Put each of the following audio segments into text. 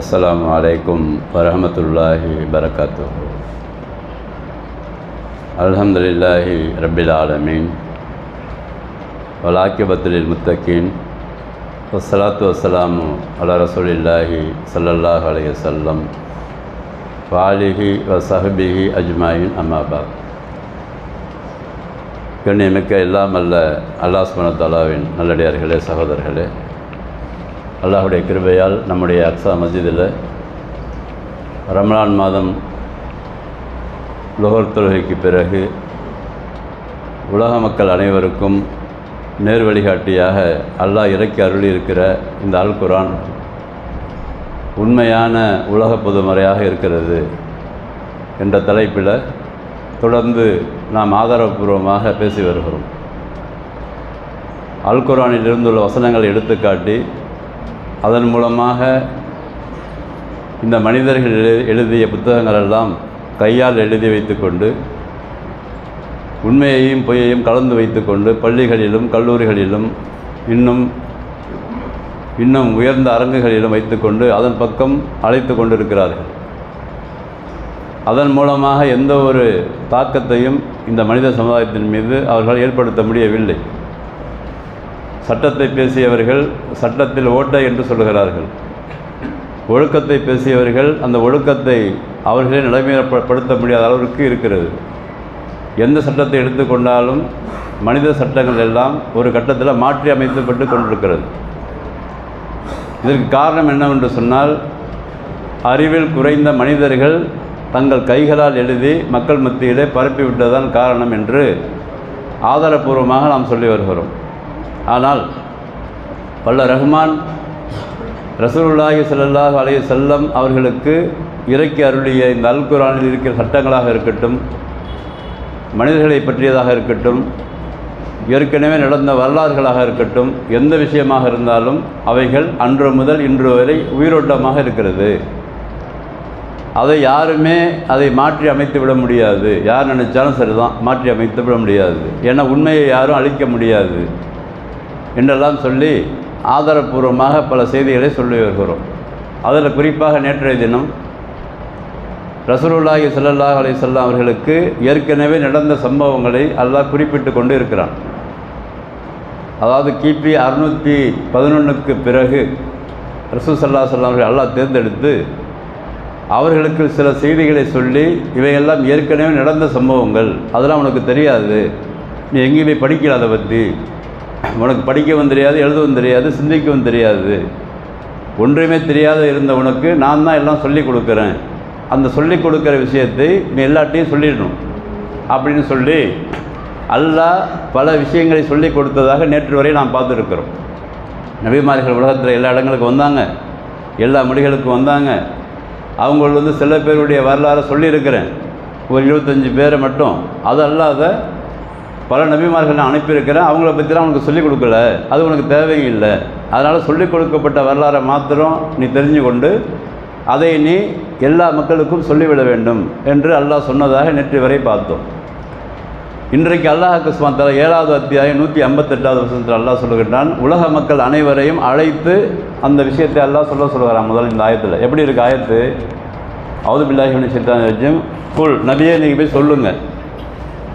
அஸ்லாம் வலைக்கும் வரமத்துல்லாஹி வரகாத்து அலமதுல்லாஹி ரபில் ஆலமீன் வலாக்கிபத்துலில் முத்தகீன் வசலாத்து வசலாமு அல ரசூலில்லாஹி சல்லல்லாஹ் அலைய சொல்லம் வாலிஹி வ சஹபிஹி அஜ்மாயின் அம்மாபாத் கண்ணியமிக்க இல்லாமல்ல அல்லாஸ் மனத்தாலாவின் நல்லடியார்களே சகோதரர்களே அல்லாஹுடைய கிருபையால் நம்முடைய அக்ஸா மஸ்ஜிதில் ரம்லான் மாதம் லுகர் தொழுகைக்கு பிறகு உலக மக்கள் அனைவருக்கும் நேர் வழிகாட்டியாக அல்லாஹ் இறக்கி அருளி இருக்கிற இந்த அல் குரான் உண்மையான உலக பொதுமறையாக இருக்கிறது என்ற தலைப்பில் தொடர்ந்து நாம் ஆதாரபூர்வமாக பேசி வருகிறோம். அல் குரானில் இருந்துள்ள வசனங்களை எடுத்துக்காட்டி அதன் மூலமாக இந்த மனிதர்கள் எழு எழுதிய புத்தகங்கள் எல்லாம் கையால் எழுதி வைத்துக்கொண்டு உண்மையையும் பொய்யையும் கலந்து வைத்துக்கொண்டு பள்ளிகளிலும் கல்லூரிகளிலும் இன்னும் இன்னும் உயர்ந்த அரங்குகளிலும் வைத்துக்கொண்டு அதன் பக்கம் அழைத்து கொண்டிருக்கிறார்கள். அதன் மூலமாக எந்த ஒரு தாக்கத்தையும் இந்த மனித சமுதாயத்தின் மீது அவர்கள் ஏற்படுத்த முடியவில்லை. சட்டத்தை பேசியவர்கள் சட்டத்தில் ஓட்டை என்று சொல்கிறார்கள் ஒழுக்கத்தை பேசியவர்கள் அந்த ஒழுக்கத்தை அவர்களே நடைமுறைப்படுத்த முடியாத அளவிற்கு இருக்கிறது. எந்த சட்டத்தை எடுத்துக்கொண்டாலும் மனித சட்டங்கள் எல்லாம் ஒரு கட்டத்தில் மாற்றி அமைத்துப்பட்டு கொண்டிருக்கிறது. இதற்கு காரணம் என்னவென்று சொன்னால் அறிவில் குறைந்த மனிதர்கள் தங்கள் கைகளால் எழுதி மக்கள் மத்தியிலே பரப்பிவிட்டதான் காரணம் என்று ஆதாரபூர்வமாக நாம் சொல்லி வருகிறோம். ஆனால் வல்ல ரஹ்மான் ரசூலுல்லாஹி சல்லாஹ் அலைய செல்லம் அவர்களுக்கு இறக்கி அருளிய இந்த அல் குரானில் இருக்கிற சட்டங்களாக இருக்கட்டும் மனிதர்களை பற்றியதாக இருக்கட்டும் ஏற்கனவே நடந்த வரலாறுகளாக இருக்கட்டும் எந்த விஷயமாக இருந்தாலும் அவைகள் அன்று முதல் இன்று வரை உயிரோட்டமாக இருக்கிறது. அதை யாருமே அதை மாற்றி அமைத்து விட முடியாது. யார் நினைச்சாலும் சரிதான் மாற்றி அமைத்து விட முடியாது. ஏன்னா உண்மையை யாரும் அழிக்க முடியாது. என்றெல்லாம் சொல்லி ஆதாரபூர்வமாக பல செய்திகளை சொல்லி வருகிறோம். அதில் குறிப்பாக நேற்றைய தினம் ரசூலுல்லாஹி சல்லாஹ் அலி வஸல்லம் அவர்களுக்கு ஏற்கனவே நடந்த சம்பவங்களை அல்லாஹ் குறிப்பிட்டு கொண்டு இருக்கிறான் அதாவது கிபி அறுநூற்றி பதினொன்றுக்கு பிறகு ரசூல் சல்லா சொல்லம் அவர்கள் அல்லாஹ் தேர்ந்தெடுத்து அவர்களுக்கு சில செய்திகளை சொல்லி இவையெல்லாம் ஏற்கனவே நடந்த சம்பவங்கள் அதெல்லாம் உனக்கு தெரியாது. நீ எங்கேயுமே படிக்கல அதை பற்றி உனக்கு படிக்கவும் தெரியாது எழுதவும் தெரியாது சிந்திக்கவும் தெரியாது. ஒன்றுமே தெரியாத இருந்த உனக்கு நான் தான் எல்லாம் சொல்லிக் கொடுக்குறேன். அந்த சொல்லிக் கொடுக்குற விஷயத்தை நீ எல்லாட்டையும் சொல்லிடணும். அப்படின்னு சொல்லி அல்லாஹ் பல விஷயங்களை சொல்லிக் கொடுத்ததாக நேற்று வரை நாம் பார்த்துருக்குறோம். நபிமார்கள் உலகத்தில் எல்லா இடங்களுக்கும் வந்தாங்க. எல்லா மொழிகளுக்கும் வந்தாங்க. அவங்கள வந்து சில பேருடைய வரலாறை சொல்லியிருக்கிறேன். ஒரு இருபத்தஞ்சி பேரை மட்டும். அது அல்லாத பல நபிமார்கள் நான் அனுப்பியிருக்கிறேன். அவங்கள பற்றிலாம் உனக்கு சொல்லிக் கொடுக்கல. அது உனக்கு தேவையில்லை அதனால் சொல்லிக் கொடுக்கப்பட்ட வரலாறை மாத்திரம் நீ தெரிஞ்சு கொண்டு அதை நீ எல்லா மக்களுக்கும் சொல்லிவிட வேண்டும் என்று அல்லாஹ் சொன்னதாக நேற்று வரை பார்த்தோம். இன்றைக்கு அல்லாஹ் குஸ்மான் ஏழாவது அத்தியாயம் நூற்றி ஐம்பத்தெட்டாவது வருஷத்தில் அல்லாஹ் சொல்லுகின்றான் உலக மக்கள் அனைவரையும் அழைத்து அந்த விஷயத்தை அல்லாஹ் சொல்ல சொல்கிறான் முதல் இந்த ஆயத்தில். எப்படி இருக்குது ஆயத்து? அவது பில்லாஹிபின் சித்தான் வச்சும் குல் நபியே நீங்கள் போய் சொல்லுங்கள்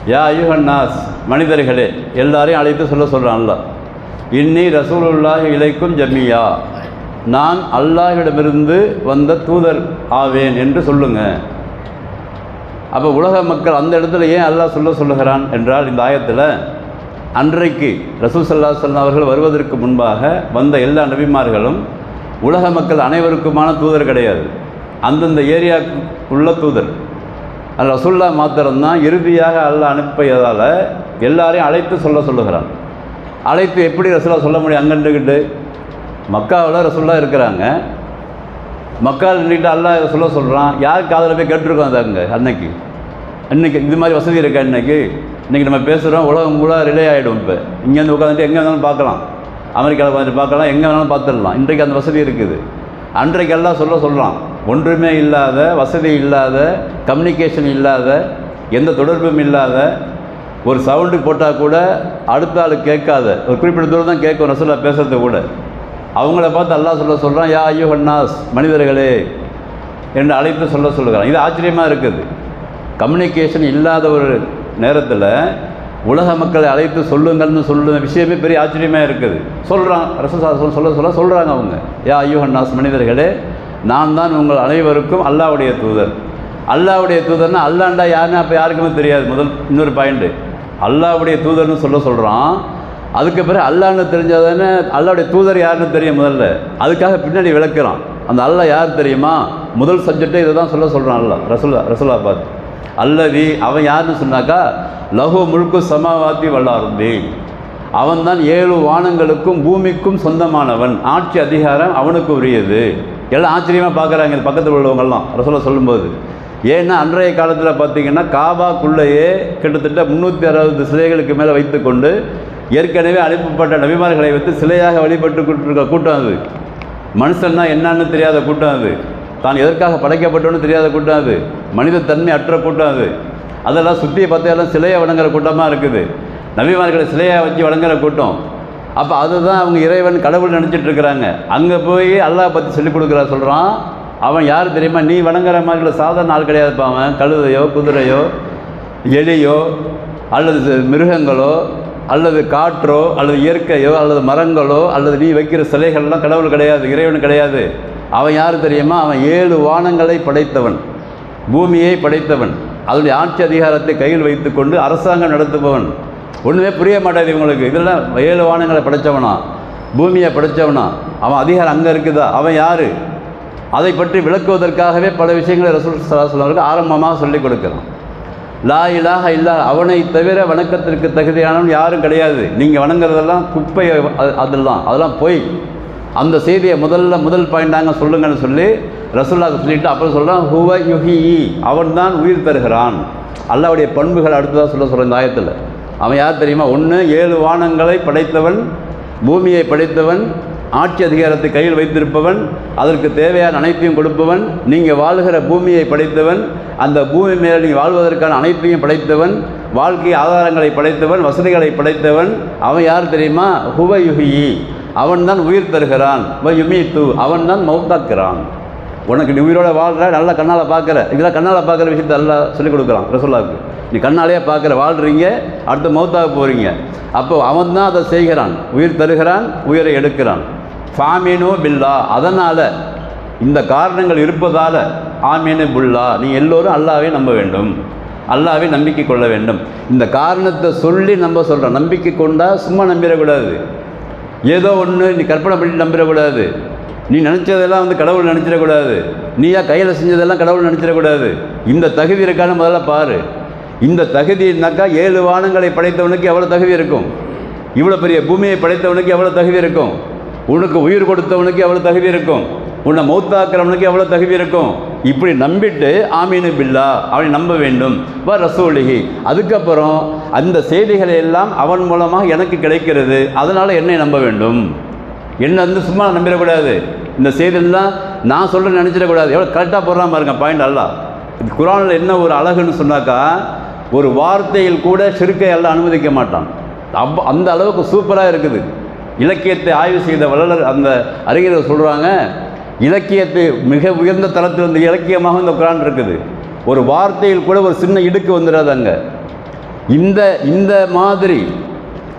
யா ஐயுகன் நாஸ் மனிதர்களே எல்லாரையும் அழைத்து சொல்ல சொல்கிறான் இன்னி ரசூலுல்லாஹ் இலைக்கும் ஜம்மியா நான் அல்லாஹிடமிருந்து வந்த தூதர் ஆவேன் என்று சொல்லுங்கள் அப்போ உலக மக்கள் அந்த இடத்துல ஏன் அல்லாஹ் சொல்ல சொல்லுகிறான் என்றால் இந்த ஆயத்தில் அன்றைக்கு ரசூல் சல்லா சொல்லம் அவர்கள் வருவதற்கு முன்பாக வந்த எல்லா நபிமார்களும் உலக மக்கள் அனைவருக்குமான தூதர் கிடையாது. அந்தந்த ஏரியாவுக்கு உள்ள தூதர். அல்ல ரசுல்லா மாத்திரம்தான் இறுதியாக அல்ல அனுப்பியதால் எல்லாரையும் அழைத்து சொல்ல சொல்லுகிறான். அழைத்து எப்படி ரசுல்லா சொல்ல முடியும்? அங்கன்றுக்கிட்டு மக்காவில் ரசுல்லா இருக்கிறாங்க. மக்கள் நின்றுட்டு அல்லா சொல்ல சொல்கிறான் யார் காதில் போய் கேட்டிருக்கோம் அது அங்கே அன்னைக்கு? இன்றைக்கி இது மாதிரி வசதி இருக்கா இன்றைக்கி இன்றைக்கி நம்ம பேசுகிறோம் உலகம் கூட ரிலே ஆகிடும் இப்போ. இங்கேருந்து உட்காந்துட்டு எங்கே வேணாலும் பார்க்கலாம். அமெரிக்காவில் உட்காந்துட்டு பார்க்கலாம் எங்கே வேணாலும் பார்த்துடலாம். இன்றைக்கு அந்த வசதி இருக்குது. அன்றைக்கு எல்லாம் சொல்ல சொல்கிறான் ஒன்றுமே இல்லாத வசதி இல்லாத கம்யூனிகேஷன் இல்லாத எந்த தொடர்பும் இல்லாத ஒரு சவுண்டு போட்டால் கூட அடுத்த ஆள் கேட்காத. ஒரு குறிப்பிட்ட தூரம் தான் கேட்கும் ரசூலா பேசுறது கூட. அவங்கள பார்த்து அல்லா சொல்ல சொல்கிறான் யா ஐயோ ஹன்னாஸ் மனிதர்களே என்று அழைத்து சொல்ல சொல்லுகிறான். இது ஆச்சரியமாக இருக்குது. கம்யூனிகேஷன் இல்லாத ஒரு நேரத்தில் உலக மக்களை அழைத்து சொல்லுங்கள்னு சொல்லுற விஷயமே பெரிய ஆச்சரியமாக இருக்குது. சொல்கிறான் ரசசாசனம் சொல்ல சொல்ல சொல்கிறாங்க அவங்க. யா ஐயோ ஹன்னாஸ் மனிதர்களே நான் தான் உங்கள் அனைவருக்கும் அல்லாவுடைய தூதர். அல்லாவுடைய தூதர்னா அல்லாண்டா யாருன்னு அப்போ யாருக்குமே தெரியாது. முதல் இன்னொரு பாயிண்ட்டு அல்லாவுடைய தூதர்னு சொல்ல சொல்கிறான் அதுக்கு பிறகு அல்லான்னு தெரிஞ்சால் தானே அல்லாவுடைய தூதர் யாருன்னு தெரியும் முதல்ல. அதுக்காக பின்னாடி விளக்குறான். அந்த அல்லாஹ் யார் தெரியுமா? முதல் சப்ஜெக்டே இதை தான் சொல்ல சொல்கிறான் அல்லா ரசுல்லா ரசுல்லா பார்த்து. அல்லதி அவன் யாருன்னு சொன்னாக்கா லகு முழுக்கு சமாவாத்தி வல்லாருந்தி அவன் தான் ஏழு வானங்களுக்கும் பூமிக்கும் சொந்தமானவன். ஆட்சி அதிகாரம் அவனுக்கு உரியது. எல்லாம் ஆச்சரியமாக பார்க்குறாங்க இது பக்கத்தில் உள்ளவங்கெல்லாம். ரசோல்லா சொல்லும்போது ஏன்னா அன்றைய காலத்தில் பார்த்தீங்கன்னா காபாக்குள்ளேயே கிட்டத்தட்ட முந்நூற்றி அறுபது சிலைகளுக்கு மேலே வைத்துக்கொண்டு ஏற்கனவே அனுப்பப்பட்ட நபிமார்களை வைத்து சிலையாக வழிபட்டு கொண்டிருக்க கூட்டம் அது. மனுஷன்னா என்னன்னு தெரியாத கூட்டம் அது. தான் எதற்காக படைக்கப்பட்டோன்னு தெரியாத கூட்டம் அது. மனித தன்மை அற்ற கூட்டம் அது. அதெல்லாம் சுற்றி பார்த்தாலும் சிலையை வணங்குற கூட்டமாக இருக்குது. நபிமார்களை சிலையாக வச்சு வணங்குற கூட்டம். அப்போ அதுதான் அவங்க இறைவன் கடவுள் நினச்சிட்டு இருக்கிறாங்க. அங்கே போய் அல்லாஹ் பற்றி சொல்லிக் கொடுக்குறா சொல்கிறான் அவன் யார் தெரியுமா? நீ வணங்குற மாதிரி சாதாரண ஆள் கிடையாதுப்பா அவன். கழுதையோ குதிரையோ எலியோ அல்லது மிருகங்களோ அல்லது காற்றோ அல்லது இயற்கையோ அல்லது மரங்களோ அல்லது நீ வைக்கிற சிலைகள்லாம் கடவுள் கிடையாது இறைவன் கிடையாது. அவன் யார் தெரியுமா? அவன் ஏழு வானங்களை படைத்தவன். பூமியை படைத்தவன். அதனுடைய ஆட்சி அதிகாரத்தை கையில் வைத்துக்கொண்டு அரசாங்கம் நடத்துபவன். ஒன்றுமே புரிய மாட்டாது இவங்களுக்கு. இதெல்லாம் ஏழு வானங்களை படைத்தவனா பூமியை படைத்தவனா அவன் அதிகாரம் அங்கே இருக்குதா? அவன் யார்? அதை பற்றி விளக்குவதற்காகவே பல விஷயங்களை ரசூல் சலாஹ் ஆரம்பமாக சொல்லிக் கொடுக்குறான். லா இலாக இல்லா அவனை தவிர வணக்கத்திற்கு தகுதியானவன் யாரும் கிடையாது. நீங்கள் வணங்குறதெல்லாம் குப்பை அது- அதெல்லாம். அதெல்லாம் போய். அந்த செய்தியை முதல்ல முதல் பாயிண்டாங்க சொல்லுங்கன்னு சொல்லி ரசுல்லா சொல்லிட்டு அப்புறம் சொல்கிறான் ஹுவ யுஹி. அவன் தான் உயிர் தருகிறான். அல்லாவுடைய பண்புகள் அடுத்ததாக சொல்ல சொல்கிற இந்த ஆயத்தில். அவன் யார் தெரியுமா? ஒன்று ஏழு வானங்களை படைத்தவன் பூமியை படைத்தவன் ஆட்சி அதிகாரத்தை கையில் வைத்திருப்பவன் அதற்கு தேவையான அனைத்தையும் கொடுப்பவன் நீங்கள் வாழுகிற பூமியை படைத்தவன் அந்த பூமி மேலே நீங்கள் வாழ்வதற்கான அனைத்தையும் படைத்தவன் வாழ்க்கை ஆதாரங்களை படைத்தவன் வசதிகளை படைத்தவன் அவன் யார் தெரியுமா? ஹுவ யுஹி அவன் தான் உயிர் தருகிறான். வ யுமீத்து அவன் தான் மௌத்தாக்குறான் உனக்கு நீ உயிரோட வாழ்கிற நல்லா கண்ணால் பார்க்குற. இதெல்லாம் கண்ணால் பார்க்குற விஷயத்தை எல்லாம் சொல்லிக் கொடுக்குறான் ரசோல்லாவுக்கு நீ கண்ணாலேயே பார்க்குற வாழ்கிறீங்க அடுத்து மௌத்தாக போகிறீங்க அப்போ அவன் தான் அதை செய்கிறான் உயிர் தருகிறான் உயிரை எடுக்கிறான். ஃபாமினு பில்லா அதனால் இந்த காரணங்கள் இருப்பதால் ஆமீனு புல்லா நீ எல்லோரும் அல்லாவே நம்ப வேண்டும். அல்லாவே நம்பிக்கை கொள்ள வேண்டும். இந்த காரணத்தை சொல்லி நம்ப சொல்கிறோம் நம்பிக்கை கொண்டால் சும்மா நம்பிடக்கூடாது. ஏதோ ஒன்று நீ கற்பனை பண்ணி நம்பிடக்கூடாது. நீ நினச்சதெல்லாம் வந்து கடவுள் நினச்சிடக்கூடாது. நீயா கையில் செஞ்சதெல்லாம் கடவுள் நினச்சிடக்கூடாது. இந்த தகுதி இருக்கான்னு முதல்ல பாரு. இந்த தகுதினாக்கா ஏழு வானங்களை படைத்தவனுக்கு எவ்வளோ தகுதி இருக்கும்? இவ்வளோ பெரிய பூமியை படைத்தவனுக்கு எவ்வளோ தகுதி இருக்கும்? உனக்கு உயிர் கொடுத்தவனுக்கு எவ்வளோ தகுதி இருக்கும்? உன்னை மௌத்தாக்குறவனுக்கு எவ்வளோ தகுதி இருக்கும்? இப்படி நம்பிட்டு ஆமீனு பில்லா அவனை நம்ப வேண்டும். வ ரசூலிகி. அதுக்கப்புறம் அந்த செய்திகளை எல்லாம் அவன் மூலமாக எனக்கு கிடைக்கிறது. அதனால் என்னை நம்ப வேண்டும். என்ன வந்து சும்மா நம்பிடக்கூடாது. இந்த செய்தியெல்லாம் நான் சொல்கிறேன் நினச்சிடக்கூடாது எவ்வளோ கரெக்டாக போடுறான் பாருங்க பாயிண்ட் அல்ல இது குரானில் என்ன ஒரு அழகுன்னு சொன்னாக்கா ஒரு வார்த்தையில் கூட சிறுக்கை எல்லாம் அனுமதிக்க மாட்டான். அப் அந்த அளவுக்கு சூப்பராக இருக்குது. இலக்கியத்தை ஆய்வு செய்த வள்ளலர் அந்த அறிஞர்கள் சொல்கிறாங்க இலக்கியத்தை மிக உயர்ந்த தளத்தில் இந்த இலக்கியமாக இந்த குரான் இருக்குது. ஒரு வார்த்தையில் கூட ஒரு சின்ன இடுக்கு வந்துடாது அங்கே. இந்த இந்த மாதிரி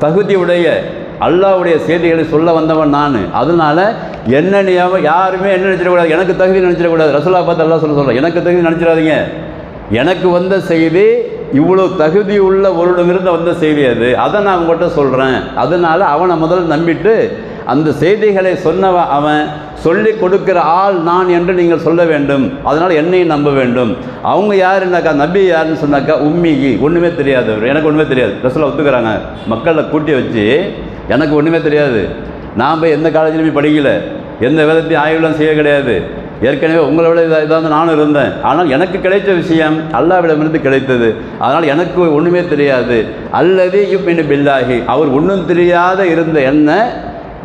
தகுதியுடைய அல்லாவுடைய செய்திகளை சொல்ல வந்தவன் நான். அதனால என்ன யாருமே என்ன நினச்சிடக்கூடாது எனக்கு தகுதி நினச்சிடக்கூடாது. ரசூலா பார்த்து அல்லா சொல்ல சொல்கிறேன் எனக்கு தகுதி நினச்சிடாதீங்க. எனக்கு வந்த செய்தி இவ்வளோ தகுதி உள்ள ஒருடமிருந்து வந்த செய்தி அது. அதை நான் உங்கள்கிட்ட சொல்கிறேன் அதனால் அவனை முதல்ல நம்பிட்டு அந்த செய்திகளை சொன்னவன் அவன் சொல்லி கொடுக்கிற ஆள் நான் என்று நீங்கள் சொல்ல வேண்டும். அதனால் என்னையும் நம்ப வேண்டும். அவங்க யாருன்னாக்கா நபி யாருன்னு சொன்னாக்கா உம்மிகி. ஒன்றுமே தெரியாதவர். எனக்கு ஒன்றுமே தெரியாது. ரசூலா ஒத்துக்கிறாங்க. மக்களை கூட்டி வச்சு எனக்கு ஒன்றுமே தெரியாது. நான் போய் எந்த காலேஜ்லையுமே படிக்கல. எந்த வேதத்தையும் ஆய்வுலாம் செய்ய கிடையாது. ஏற்கனவே உங்களை விட இதாக இதாக நானும் இருந்தேன். ஆனால் எனக்கு கிடைத்த விஷயம் அல்லாவிடமிருந்து கிடைத்தது. அதனால் எனக்கு ஒன்றுமே தெரியாது. அல்லது யுப்பின்னு பில்லாகி அவர் ஒன்றும் தெரியாத இருந்த என்ன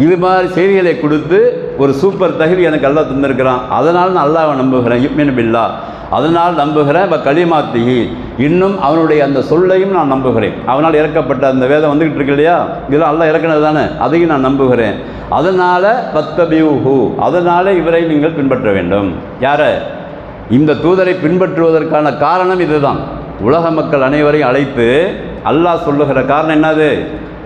இது மாதிரி செய்திகளை கொடுத்து ஒரு சூப்பர் தகுதி எனக்கு அல்லா தந்திருக்கிறான். அதனால் நான் அல்லாவை நம்புகிறேன் யுப்பின்னு பில்லா அதனால் நம்புகிறேன் இப்போ களிமாத்திகி இன்னும் அவனுடைய அந்த சொல்லையும் நான் நம்புகிறேன். அவனால் இறக்கப்பட்ட அந்த வேதம் வந்துகிட்டு இருக்கு இல்லையா? இதெல்லாம் அல்ல இறக்கினது தானே? அதையும் நான் நம்புகிறேன். அதனால் பத்தபியூஹு அதனால் இவரை நீங்கள் பின்பற்ற வேண்டும். யாரை? இந்த தூதரை பின்பற்றுவதற்கான காரணம் இதுதான். உலக மக்கள் அனைவரையும் அழைத்து அல்லாஹ் சொல்லுகிற காரணம் என்னது?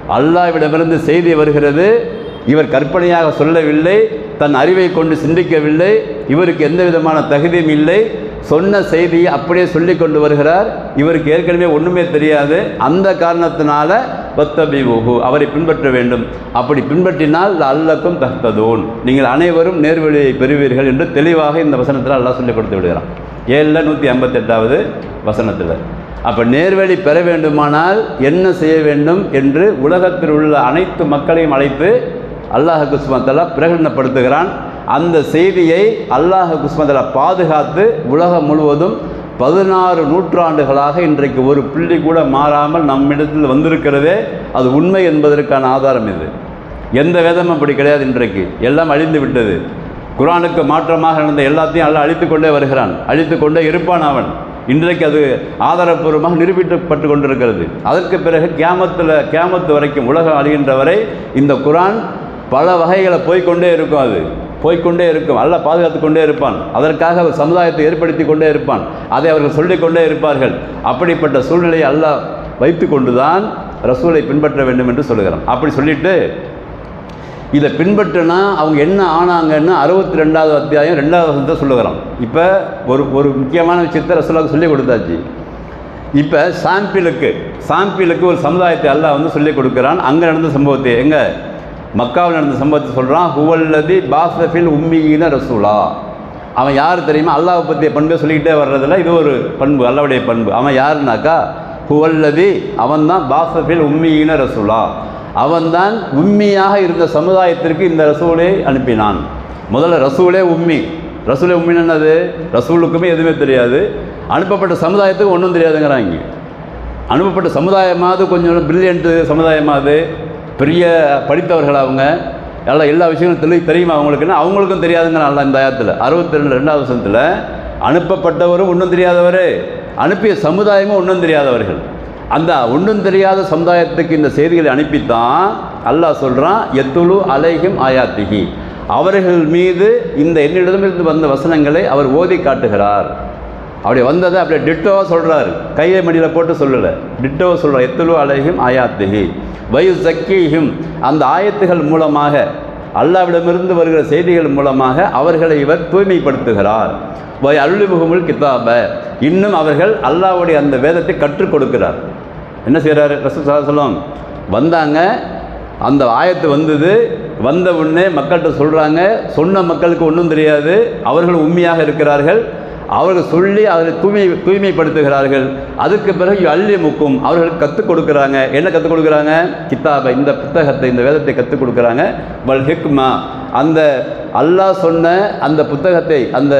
அல்லாஹ்விடமிருந்து செய்தி வருகிறது. இவர் கற்பனையாக சொல்லவில்லை. தன் அறிவை கொண்டு சிந்திக்கவில்லை. இவருக்கு எந்த விதமான தகுதியும் இல்லை. சொன்ன செய்தியை அப்படியே சொல்லி கொண்டு வருகிறார். இவருக்கு ஏற்கனவே ஒன்றுமே தெரியாது. அந்த காரணத்தினால பத்தபிபுகு அவரை பின்பற்ற வேண்டும். அப்படி பின்பற்றினால் அல்லக்கும் தத்ததோன் நீங்கள் அனைவரும் நேர்வழியை பெறுவீர்கள் என்று தெளிவாக இந்த வசனத்தில் அல்லாஹ் சொல்லி கொடுத்து விடுகிறான். ஏழில் நூற்றி ஐம்பத்தெட்டாவது வசனத்தில். அப்போ நேர்வழி பெற வேண்டுமானால் என்ன செய்ய வேண்டும் என்று உலகத்தில் உள்ள அனைத்து மக்களையும் அழைத்து அல்லாஹ் குஸ்மத்தலா பிரகடனப்படுத்துகிறான். அந்த செய்தியை அல்லாஹ் குஸ்மத்தலா பாதுகாத்து உலகம் முழுவதும் பதினாறு நூற்றாண்டுகளாக இன்றைக்கு ஒரு புள்ளி கூட மாறாமல் நம்மிடத்தில் வந்திருக்கிறதே அது உண்மை என்பதற்கான ஆதாரம் இது. எந்த வேதமும் அப்படி கிடையாது இன்றைக்கு. எல்லாம் அழிந்து விட்டது. குரானுக்கு மாற்றமாக நடந்த எல்லாத்தையும் அல்ல அழித்து கொண்டே வருகிறான். அழித்து கொண்டே இருப்பான் அவன். இன்றைக்கு அது ஆதாரப்பூர்வமாக நிரூபிக்கப்பட்டு கொண்டிருக்கிறது. அதற்கு பிறகு கேமத்தில் கேமத்து வரைக்கும் உலகம் அழிகின்ற வரை இந்த குரான் பல வகைகளை போய்க்கொண்டே இருக்கும் அது. போய்க்கொண்டே இருக்கும். அல்ல பாதுகாத்து கொண்டே இருப்பான். அதற்காக அவர் சமுதாயத்தை ஏற்படுத்தி கொண்டே இருப்பான். அதை அவர்கள் சொல்லிக் கொண்டே இருப்பார்கள். அப்படிப்பட்ட சூழ்நிலையை அல்லாஹ் வைத்து கொண்டுதான் ரசூலை பின்பற்ற வேண்டும் என்று சொல்லுகிறான். அப்படி சொல்லிட்டு இதை பின்பற்றினா அவங்க என்ன ஆனாங்கன்னு அறுபத்தி ரெண்டாவது அத்தியாயம் ரெண்டாவது வசத்தை சொல்லுகிறான். இப்போ ஒரு ஒரு முக்கியமான விஷயத்தை ரசூலாவுக்கு சொல்லி கொடுத்தாச்சு. இப்போ சாம்பிளுக்கு சாம்பிளுக்கு ஒரு சமுதாயத்தை அல்லாஹ் வந்து சொல்லிக் கொடுக்குறான். அங்கே நடந்த சம்பவத்தை எங்கே? மக்காவில் நடந்த சம்பவத்தை சொல்கிறான் ஹுவல்லதி பாசஃபில் உம்மியின ரசூலா. அவன் யார் தெரியுமா? அல்லாஹ் பற்றிய பண்பை சொல்லிக்கிட்டே வர்றதில்ல இது ஒரு பண்பு அல்லாவுடைய பண்பு. அவன் யாருனாக்கா ஹுவல்லதி அவன் தான் பாசஃபில் உம்மியின ரசூலா. அவன்தான் உண்மையாக இருந்த சமுதாயத்திற்கு இந்த ரசூலை அனுப்பினான். முதல்ல ரசூலே உம்மி. ரசூலே உம்மின்னு என்னது? ரசூலுக்குமே எதுவுமே தெரியாது. அனுப்பப்பட்ட சமுதாயத்துக்கு ஒன்றும் தெரியாதுங்கிறாங்க. அனுப்பப்பட்ட சமுதாயமாவது கொஞ்சம் பிரில்லியன்ட்டு சமுதாயமாவது பெரிய படித்தவர்கள் அவங்க. எல்லாம் எல்லா விஷயங்களும் தெளி தெரியுமா அவங்களுக்குன்னா அவங்களுக்கும் தெரியாதுங்க நல்லா இந்த ஆயத்தில். அறுபத்தி ரெண்டு ரெண்டாவது வருஷத்தில் அனுப்பப்பட்டவரும் ஒன்றும் தெரியாதவர். அனுப்பிய சமுதாயமும் ஒன்றும் தெரியாதவர்கள். அந்த ஒன்றும் தெரியாத சமுதாயத்துக்கு இந்த செய்திகளை அனுப்பித்தான் அல்லாஹ் சொல்கிறான் எத்துலு அலைஹிம் ஆயாத்திகி அவர்கள் மீது இந்த என்னிடமிருந்து வந்த வசனங்களை அவர் ஓதி காட்டுகிறார். அப்படி வந்ததை அப்படியே டிட்டோவாக சொல்கிறார் கையை மடியில் போட்டு சொல்லலை. டிட்டோவை சொல்கிறார் எத்துலு அழகும் ஆயாத்திகி வயு சக்கியும் அந்த ஆயத்துகள் மூலமாக அல்லாவிடமிருந்து வருகிற செய்திகள் மூலமாக அவர்களை இவர் தூய்மைப்படுத்துகிறார். வை அருள்முகமுல் கிதாப. இன்னும் அவர்கள் அல்லாவுடைய அந்த வேதத்தை கற்றுக் கொடுக்கிறார். என்ன செய்கிறார் ரசூல் சொல்லம் வந்தாங்க. அந்த ஆயத்து வந்தது. வந்த உடனே மக்கள்கிட்ட சொல்கிறாங்க சொன்ன மக்களுக்கு ஒன்றும் தெரியாது. அவர்கள் உண்மையாக இருக்கிறார்கள். அவர்கள் சொல்லி அதை தூய்மை தூய்மைப்படுத்துகிறார்கள். அதுக்கு பிறகு அள்ளி முக்கும். அவர்களுக்கு கற்றுக் கொடுக்குறாங்க. என்ன கற்றுக் கொடுக்குறாங்க? கித்தாபை இந்த புத்தகத்தை இந்த வேதத்தை கற்றுக் கொடுக்குறாங்க. வல் ஹிக்மா. அந்த அல்லாஹ் சொன்ன அந்த புத்தகத்தை அந்த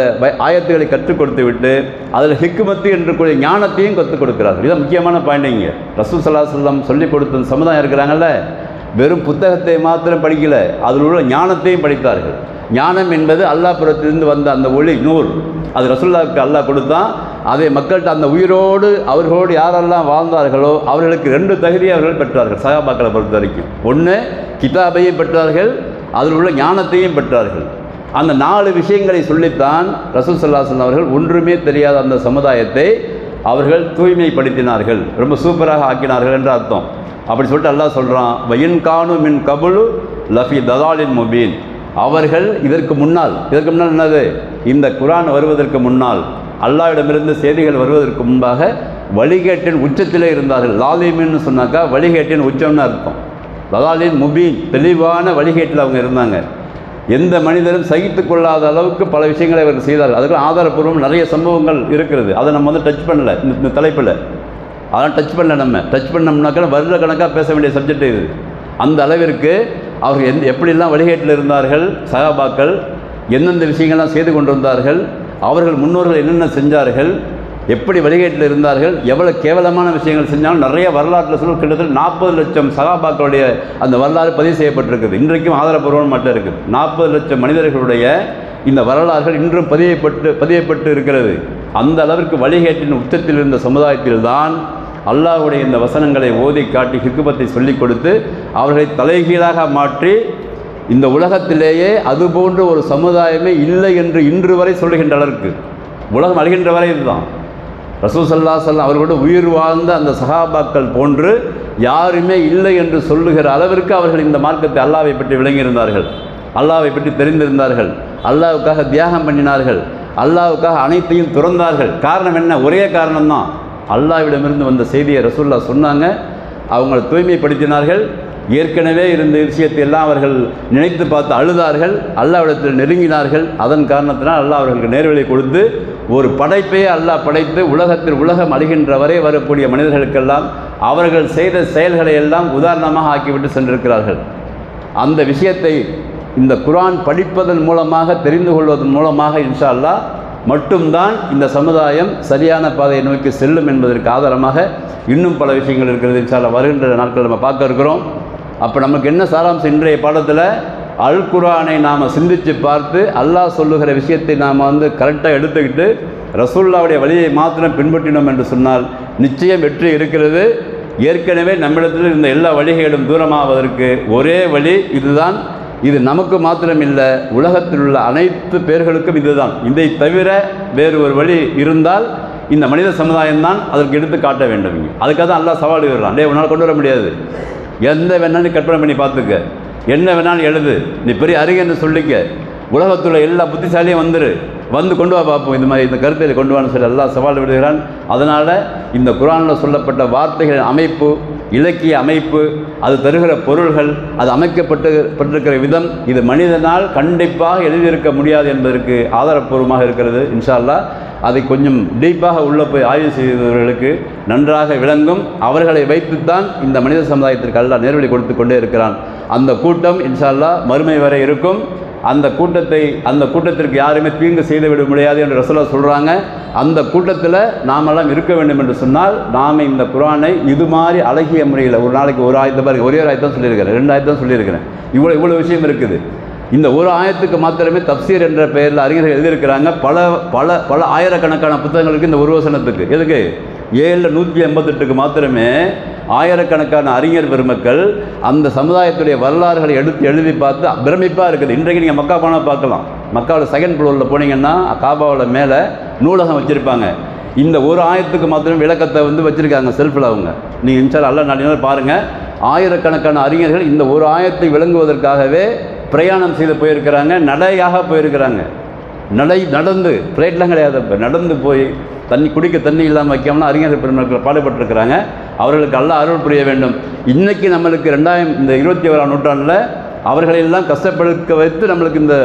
ஆயத்துகளை கற்றுக் கொடுத்து விட்டு அதில் ஹிக்மத்து என்று கூடிய ஞானத்தையும் கற்றுக் கொடுக்கிறார்கள். இதுதான் முக்கியமான பாயிண்டிங்க ரசூல் சல்லா சொல்லம் சொல்லிக் கொடுத்த சமுதாயம் இருக்கிறாங்கல்ல வெறும் புத்தகத்தை மாத்திரம் படிக்கல. அதில் உள்ள ஞானத்தையும் படித்தார்கள். ஞானம் என்பது அல்லாஹ் புறத்திலிருந்து வந்த அந்த ஒளி நூல். அது ரசுல்லாவுக்கு அல்லாஹ் கொடுத்தான். அதை மக்கள்கிட்ட அந்த உயிரோடு அவர்களோடு யாரெல்லாம் வாழ்ந்தார்களோ அவர்களுக்கு ரெண்டு தகுதியை அவர்கள் பெற்றார்கள் சகாபாக்களை பொறுத்த வரைக்கும் ஒன்று கிதாபையும் பெற்றார்கள் அதில் உள்ள ஞானத்தையும் பெற்றார்கள். அந்த நாலு விஷயங்களை சொல்லித்தான் ரசூல் சல்லாசன் அவர்கள் ஒன்றுமே தெரியாத அந்த சமுதாயத்தை அவர்கள் தூய்மைப்படுத்தினார்கள். ரொம்ப சூப்பராக ஆக்கினார்கள் என்று அர்த்தம். அப்படி சொல்லிட்டு அல்லாஹ் சொல்கிறான் வயின் கானு மின் கபுலு லஃபி ததாலின் முபீன். அவர்கள் இதற்கு முன்னால் இதற்கு முன்னால் என்னது? இந்த குரான் வருவதற்கு முன்னால் அல்லாவிடமிருந்து செய்திகள் வருவதற்கு முன்பாக வழிகேட்டின் உச்சத்திலே இருந்தார்கள். லாலிமின்னு சொன்னாக்கா வழிகேட்டின் உச்சம்னு அர்த்தம். லலாலின் முபீன் தெளிவான வழிகேட்டில் அவங்க இருந்தாங்க. எந்த மனிதரும் சகித்து கொள்ளாத அளவுக்கு பல விஷயங்களை அவர் செய்தார்கள். அதுக்கு ஆதாரப்பூர்வம் நிறைய சம்பவங்கள் இருக்கிறது. அதை நம்ம வந்து டச் பண்ணல. இந்த இந்த தலைப்பில். அதெல்லாம் டச் பண்ணல நம்ம. டச் பண்ணோம்னாக்கா வருட கணக்காக பேச வேண்டிய சப்ஜெக்ட் இது. அந்த அளவிற்கு அவர்கள் எந்த எப்படிலாம் வழிகேட்டில் இருந்தார்கள் சகாபாக்கள் எந்தெந்த விஷயங்கள்லாம் செய்து கொண்டு வந்தார்கள் அவர்கள் முன்னோர்கள் என்னென்ன செஞ்சார்கள் எப்படி வழிகேட்டில் இருந்தார்கள் எவ்வளோ கேவலமான விஷயங்கள் செஞ்சாலும் நிறைய வரலாற்றில் சொல்ல கிட்டத்தட்ட நாற்பது லட்சம் சகாபாக்களுடைய அந்த வரலாறு பதிவு செய்யப்பட்டிருக்குது. இன்றைக்கும் ஆதாரப்பூர்வம் மட்டும் இருக்குது. நாற்பது லட்சம் மனிதர்களுடைய இந்த வரலாறுகள் இன்றும் பதியப்பட்டு பதியப்பட்டு இருக்கிறது. அந்த அளவிற்கு வழிகேட்டின் உச்சத்தில் இருந்த சமுதாயத்தில்தான் அல்லாஹ்வுடைய இந்த வசனங்களை ஓதி காட்டி ஹிக்குபத்தை சொல்லிக் கொடுத்து அவர்களை தலைகீழாக மாற்றி இந்த உலகத்திலேயே அதுபோன்ற ஒரு சமுதாயமே இல்லை என்று இன்று வரை சொல்லுகின்ற அளவிற்கு உலகம் அழிகின்ற வரை இதுதான். ரசூ சல்லா சொல்லம் அவர்களோட உயிர் வாழ்ந்த அந்த சஹாபாக்கள் போன்று யாருமே இல்லை என்று சொல்லுகிற அளவிற்கு அவர்கள் இந்த மார்க்கத்தை அல்லாவை பற்றி விளங்கியிருந்தார்கள். அல்லாவை பற்றி தெரிந்திருந்தார்கள். அல்லாவுக்காக தியாகம் பண்ணினார்கள். அல்லாவுக்காக அனைத்தையும் துறந்தார்கள். காரணம் என்ன? ஒரே காரணம்தான். அல்லாவிடமிருந்து வந்த செய்தியை ரசூல்லா சொன்னாங்க. அவங்களை தூய்மைப்படுத்தினார்கள். ஏற்கனவே இருந்த விஷயத்தை எல்லாம் அவர்கள் நினைத்து பார்த்து அழுதார்கள் அல்லாவிடத்தில் நெருங்கினார்கள். அதன் காரணத்தினால் அல்லாஹ் அவர்களுக்கு நேர்வழி கொடுத்து ஒரு படைப்பையே அல்லாஹ் படைத்து உலகத்தில் உலகம் அழிகின்ற வரை வரக்கூடிய மனிதர்களுக்கெல்லாம் அவர்கள் செய்த செயல்களை எல்லாம் உதாரணமாக ஆக்கிவிட்டு சென்றிருக்கிறார்கள். அந்த விஷயத்தை இந்த குரான் படிப்பதன் மூலமாக தெரிந்து கொள்வதன் மூலமாக இன்ஷா அல்லாஹ் மட்டும்தான் இந்த சமுதாயம் சரியான பாதையை நோக்கி செல்லும் என்பதற்கு ஆதாரமாக இன்னும் பல விஷயங்கள் இருக்கிறது. இன்ஷா வருகின்ற நாட்கள் நம்ம பார்க்க இருக்கிறோம். அப்போ நமக்கு என்ன சாராம்சம்? இன்றைய பாடத்தில் அல் குர்ஆனை நாம் சிந்தித்து பார்த்து அல்லாஹ் சொல்லுகிற விஷயத்தை நாம் வந்து கரெக்டாக எடுத்துக்கிட்டு ரசூல்லாவுடைய வழியை மாத்திரம் பின்பற்றினோம் என்று சொன்னால் நிச்சயம் வெற்றி இருக்கிறது. ஏற்கனவே நம்மிடத்தில் இருந்த எல்லா வழிகளும் தூரமாவதற்கு ஒரே வழி இதுதான். இது நமக்கு மாத்திரமில்லை உலகத்தில் உள்ள அனைத்து பேர்களுக்கும் இதுதான். இதை தவிர வேறு ஒரு வழி இருந்தால் இந்த மனித சமுதாயம் தான் அதற்கு எடுத்து காட்ட வேண்டும் அதுக்காக தான் எல்லாம் சவால் விடுறான். டே உன்னால் கொண்டு வர முடியாது. எந்த வேணாலும் கற்பனை பண்ணி பார்த்துக்க. என்ன வேணாலும் எழுது. நீ பெரிய அறிஞன்னு சொல்லிக்க. உலகத்தில் எல்லா புத்திசாலியும் வந்துரு. வந்து கொண்டு வா பார்ப்போம் இந்த மாதிரி இந்த கருத்தை கொண்டு வான்னு சொல்லி எல்லாம் சவால் விடுகிறான். அதனால் இந்த குரானில் சொல்லப்பட்ட வார்த்தைகளின் அமைப்பு இலக்கிய அமைப்பு அது தருகிற பொருள்கள் அது அமைக்கப்பட்டு பட்டிருக்கிற விதம் இது மனிதனால் கண்டிப்பாக எழுதியிருக்க முடியாது என்பதற்கு ஆதாரப்பூர்வமாக இருக்கிறது. இன்ஷால்லா அதை கொஞ்சம் டீப்பாக உள்ளே போய் ஆய்வு செய்தவர்களுக்கு நன்றாக விளங்கும். அவர்களை வைத்துத்தான் இந்த மனித சமுதாயத்திற்கு அல்லா நேர்வழி கொடுத்து கொண்டே இருக்கிறான். அந்த கூட்டம் இன்ஷால்லா மறுமை வரை இருக்கும். அந்த கூட்டத்தை அந்த கூட்டத்திற்கு யாருமே தீங்கு செய்து விட முடியாது என்று ரசோலா சொல்கிறாங்க அந்த கூட்டத்தில் நாமெல்லாம் இருக்க வேண்டும் என்று சொன்னால் நாம் இந்த குரானை இது மாதிரி அழகிய முறையில் ஒரு நாளைக்கு ஒரு ஆயிரத்து பாருங்க ஒரே ஒரு ஆயிரத்தான் சொல்லியிருக்கிறேன் ரெண்டு தான் சொல்லியிருக்கிறேன். இவ்வளோ இவ்வளோ விஷயம் இருக்குது. இந்த ஒரு ஆயத்துக்கு மாத்திரமே தப்சீர் என்ற பெயரில் அறிஞர்கள் எழுதியிருக்கிறாங்க. பல பல பல ஆயிரக்கணக்கான புத்தகங்களுக்கு இந்த ஒரு வசனத்துக்கு. எதுக்கு? ஏழில் நூற்றி எண்பத்தெட்டுக்கு மாத்திரமே ஆயிரக்கணக்கான அறிஞர் பெருமக்கள் அந்த சமுதாயத்துடைய வரலாறுகளை எடுத்து எழுதி பார்த்து பிரமிப்பாக இருக்குது. இன்றைக்கு நீங்கள் மக்கா போனால் பார்க்கலாம். மக்காவில் செகண்ட் ஃப்ளோரில் போனீங்கன்னா காபாவில் மேலே நூலகம் வச்சுருப்பாங்க. இந்த ஒரு ஆயத்துக்கு மாத்திரம் விளக்கத்தை வந்து வச்சுருக்காங்க செல்ஃபில் அவங்க. நீங்கள் இன்சால் அல்ல நாடினால் பாருங்கள் ஆயிரக்கணக்கான அறிஞர்கள் இந்த ஒரு ஆயத்தை விளங்குவதற்காகவே பிரயாணம் செய்து போயிருக்கிறாங்க நடையாக போயிருக்கிறாங்க. நடை நடந்து ஃப்ளைட்லாம் கிடையாது. இப்போ நடந்து போய் தண்ணி குடிக்க தண்ணி இல்லாமல் வைக்காமல் அறிஞர் பெருமக்கள் பாடுபட்டிருக்கிறாங்க. அவர்களுக்கு அல்ல அருள் புரிய வேண்டும். இன்றைக்கி நம்மளுக்கு ரெண்டாயிரம் இந்த இருபத்தி ஓராம் நூற்றாண்டில் அவர்களையெல்லாம் கஷ்டப்படுத்த வைத்து நம்மளுக்கு இந்த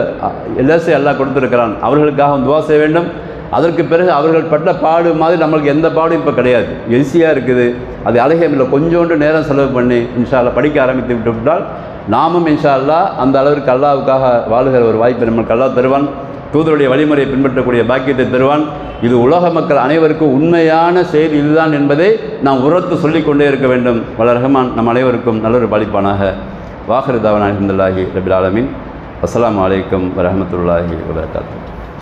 எல்எஸ்ஐ எல்லாம் கொடுத்துருக்கிறான். அவர்களுக்காக துவா செய்ய வேண்டும். அதற்கு பிறகு அவர்கள் பட்ட பாடு மாதிரி நம்மளுக்கு எந்த பாடும் இப்போ கிடையாது. ஈஸியாக இருக்குது. அது அழகியமில்லை கொஞ்சோண்டு நேரம் செலவு பண்ணி இன்ஷால்லா படிக்க ஆரம்பித்து விட்டு விட்டால் நாமும் இன்ஷா அல்லாஹ் அந்த அளவிற்கு அல்லாவுக்காக வாழுகிற ஒரு வாய்ப்பை நம்மளுக்கு அல்லாஹ் தருவான். தூதருடைய வழிமுறையை பின்பற்றக்கூடிய பாக்கியத்தை தருவான். இது உலக மக்கள் அனைவருக்கும் உண்மையான செய்தி இதுதான் என்பதை நாம் உரத்து சொல்லிக்கொண்டே இருக்க வேண்டும். வள நம் அனைவருக்கும் நல்லொரு பாலிப்பானாக. வாஹரு தாவன் அஹமதுல்லாஹி ரபில் ஆலமின். அஸ்ஸலாமு அலைக்கும் வரஹமத்துல்லாஹி